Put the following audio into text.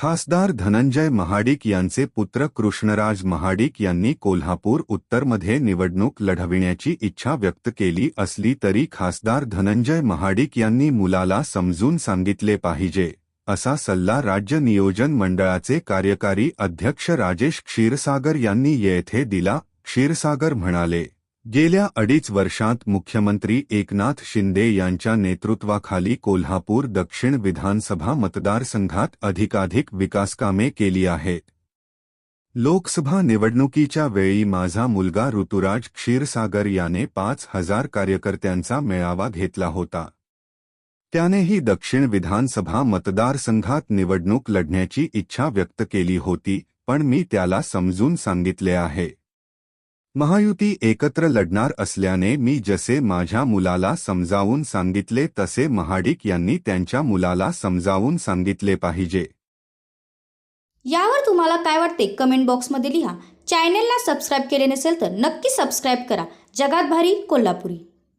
खासदार धनंजय महाडिक यांचे पुत्र कृष्णराज महाडिक यांनी कोल्हापूर उत्तरमध्ये निवडणूक लढविण्याची इच्छा व्यक्त केली असली तरी खासदार धनंजय महाडिक यांनी मुलाला समजून सांगितले पाहिजे असा सल्ला राज्य नियोजन मंडळाचे कार्यकारी अध्यक्ष राजेश क्षीरसागर यांनी येथे दिला. क्षीरसागर म्हणाले गेल्या अडीच वर्षात मुख्यमंत्री एकनाथ शिंदे यांच्या नेतृत्वाखाली कोल्हापूर दक्षिण विधानसभा मतदारसंघात अधिकाधिक विकासकामे केली आहेत. लोकसभा निवडणुकीच्या वेळी माझा मुलगा ऋतुराज क्षीरसागर याने पाच हज़ार कार्यकर्त्यांचा मेळावा घेतला होता. त्यानेही दक्षिण विधानसभा मतदारसंघात निवडणूक लढण्याची इच्छा व्यक्त केली होती, पण मी त्याला समजून सांगितले आहे. महायुती एकत्र लढणार असल्याने मी जसे माझ्या मुलाला समजावून सांगितले तसे महाडिक यांनी त्यांच्या मुलाला समजावून सांगितले पाहिजे. यावर तुम्हाला काय वाटते? कमेंट बॉक्समध्ये लिहा. चॅनेलला सबस्क्राईब केले नसेल तर नक्की सबस्क्राईब करा. जगात भारी कोल्हापुरी.